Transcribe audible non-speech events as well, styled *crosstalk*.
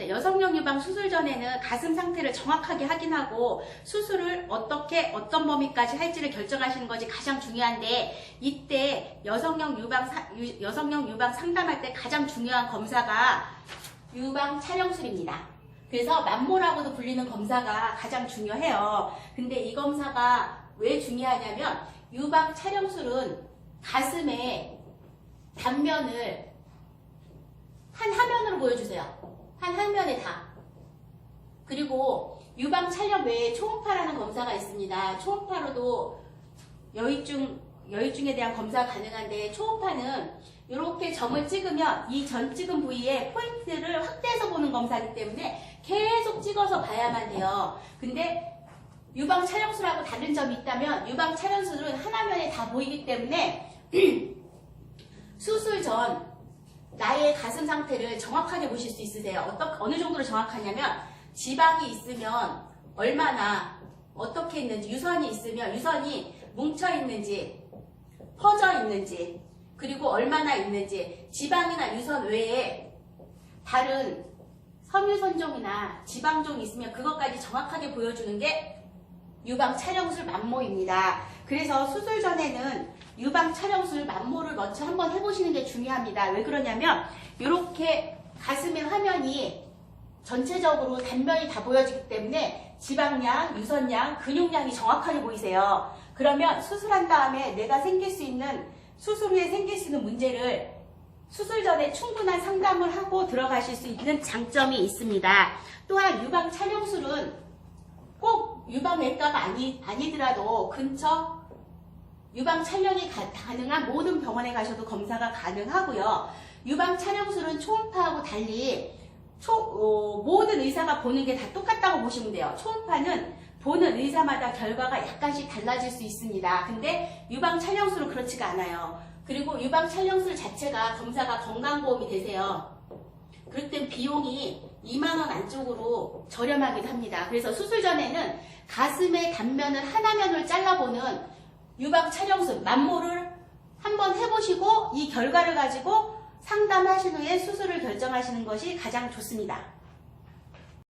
자, 여성용 유방 수술 전에는 가슴 상태를 정확하게 확인하고 수술을 어떻게 어떤 범위까지 할지를 결정하시는 것이 가장 중요한데 이때 여성용 유방 사- 유- 여성용 유방 상담할 때 가장 중요한 검사가 유방 촬영술입니다. 그래서 만모라고도 불리는 검사가 가장 중요해요. 근데 이 검사가 왜 중요하냐면 유방 촬영술은 가슴에 단면을 한 화면으로 보여주세요. 한 화면에 다. 그리고 유방 촬영 외에 초음파라는 검사가 있습니다. 초음파로도 여유증, 여유증에 대한 검사가 가능한데 초음파는 이렇게 점을 찍으면 이 전 찍은 부위에 포인트를 확대해서 보는 검사이기 때문에 계속 찍어서 봐야만 돼요. 근데 유방 촬영술하고 다른 점이 있다면 유방 촬영술은 한 화면에 다 보이기 때문에 *clears throat* 수술 전 나의 가슴 상태를 정확하게 보실 수 있으세요. 어떠, 어느 정도로 정확하냐면 지방이 있으면 얼마나 어떻게 있는지 유선이 있으면 유선이 뭉쳐 있는지 퍼져 있는지 그리고 얼마나 있는지 지방이나 유선 외에 다른 섬유선종이나 지방종이 있으면 그것까지 정확하게 보여주는 게 유방 촬영술 만모입니다. 그래서 수술 전에는 유방 촬영술 만모를 먼저 한번 해보시는 게 중요합니다. 왜 그러냐면 이렇게 가슴의 화면이 전체적으로 단면이 다 보여지기 때문에 지방량, 유선량, 근육량이 정확하게 보이세요. 그러면 수술한 다음에 내가 생길 수 있는 수술 후에 생길 수 있는 문제를 수술 전에 충분한 상담을 하고 들어가실 수 있는 장점이 있습니다. 또한 유방 촬영술은 꼭 유방외과가 아니, 아니더라도 근처 유방 촬영이 가, 가능한 모든 병원에 가셔도 검사가 가능하고요. 유방 촬영술은 초음파하고 달리 초, 어, 모든 의사가 보는 게 다 똑같다고 보시면 돼요. 초음파는 보는 의사마다 결과가 약간씩 달라질 수 있습니다. 근데 유방 촬영술은 그렇지가 않아요. 그리고 유방 촬영술 자체가 검사가 건강보험이 되세요. 그럴 땐 비용이 2만원 안쪽으로 저렴하기도 합니다. 그래서 수술 전에는 가슴의 단면을 하나면을 잘라보는 유방 촬영술 만모를 한번 해보시고 이 결과를 가지고 상담하신 후에 수술을 결정하시는 것이 가장 좋습니다.